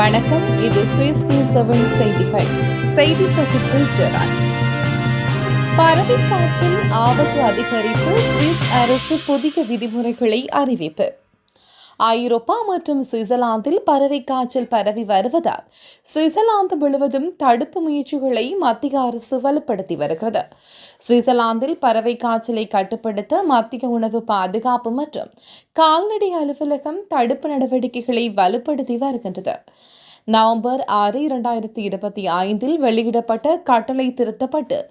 வணக்கம். இது Swiss news seven செய்திகள். செய்தி தொகுப்பு ஜெரான். பறவை காய்ச்சல் ஆபத்து அதிகரிப்பு சுவிஸ் அரசு புதிய விதிமுறைகளை அறிவிப்பு. ஐரோப்பா மற்றும் சுவிட்சர்லாந்தில் பறவை காய்ச்சல் பரவி வருவதால் சுவிட்சர்லாந்து முழுவதும் தடுப்பு முயற்சிகளை மத்திய அரசு வலுப்படுத்தி வருகிறது. சுவிட்சர்லாந்தில் பறவை காய்ச்சலை கட்டுப்படுத்த மத்திய உணவு பாதுகாப்பு மற்றும் கால்நடை அலுவலகம் தடுப்பு நடவடிக்கைகளை வலுப்படுத்தி வருகின்றது. நவம்பர் ஆறு இரண்டாயிரத்தி இருபத்தி ஐந்தில் வெளியிடப்பட்ட கட்டளை திருத்தப்பட்டு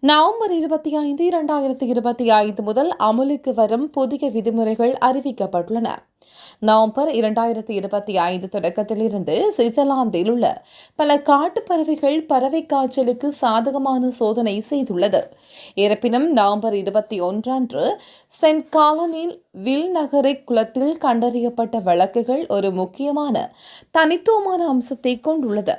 நவம்பர் இருபத்தி ஐந்து இரண்டாயிரத்தி இருபத்தி ஐந்து முதல் அமலுக்கு வரும் புதிய விதிமுறைகள் அறிவிக்கப்பட்டுள்ளன. நவம்பர் இரண்டாயிரத்தி இருபத்தி ஐந்து தொடக்கத்திலிருந்து சுவிட்சர்லாந்தில் உள்ள பல காட்டுப் பறவைகள் பறவை காய்ச்சலுக்கு சாதகமான சோதனை செய்துள்ளது. இருப்பினும் நவம்பர் இருபத்தி ஒன்றன்று சென்ட் காலனில் வில் நகரை குளத்தில் கண்டறியப்பட்ட வழக்குகள் ஒரு முக்கியமான தனித்துவமான அம்சத்தை கொண்டுள்ளது.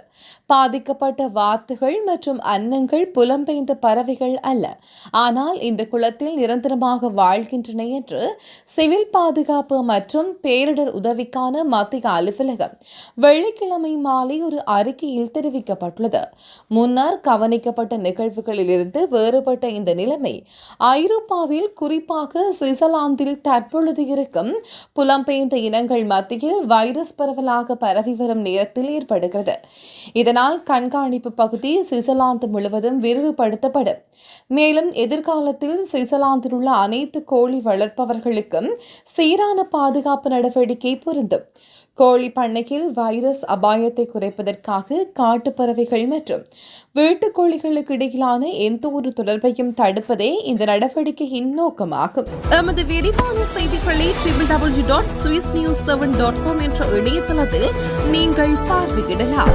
பாதிக்கப்பட்ட வாத்துகள் மற்றும் அன்னங்கள் புலம்பெயர்ந்த பறவைகள் அல்ல. ஆனால் இந்த குளத்தில் நிரந்தரமாக வாழ்கின்றன என்று சிவில் பாதுகாப்பு மற்றும் பேரிடர் உதவிக்கான மத்திய அலுவலகம் வெள்ளிக்கிழமை மாலை ஒரு அறிக்கையில் தெரிவிக்கப்பட்டுள்ளது. முன்னர் கவனிக்கப்பட்ட நிகழ்வுகளிலிருந்து வேறுபட்ட இந்த நிலைமை ஐரோப்பாவில் குறிப்பாக சுவிட்சர்லாந்தில் தற்பொழுது இருக்கும் புலம்பெயர்ந்த இனங்கள் மத்தியில் வைரஸ் பரவலாக பரவி வரும் நேரத்தில் ஏற்படுகிறது. இதனால் கண்காணிப்பு பகுதி சுவிட்சர்லாந்து முழுவதும் விரிவுபடுத்தப்படும். மேலும் எதிர்காலத்தில் சுவிட்சர்லாந்தில் உள்ள அனைத்து கோழி வளர்ப்பவர்களுக்கும் சீரான பாதுகாப்பு நடவடிக்கை பொருந்தும். கோழி பண்ணையில் வைரஸ் அபாயத்தை குறைப்பதற்காக காட்டுப் பறவைகள் மற்றும் வீட்டுக்கோழிகளுக்கு இடையிலான எந்த ஒரு தொடர்பையும் தடுப்பதே இந்த நடவடிக்கையின் நோக்கமாகும். எமது விரிவான செய்திகளை triple W dot Swiss news seven dot com என்ற இணையதளத்தில் நீங்கள் பார்வையிடலாம்.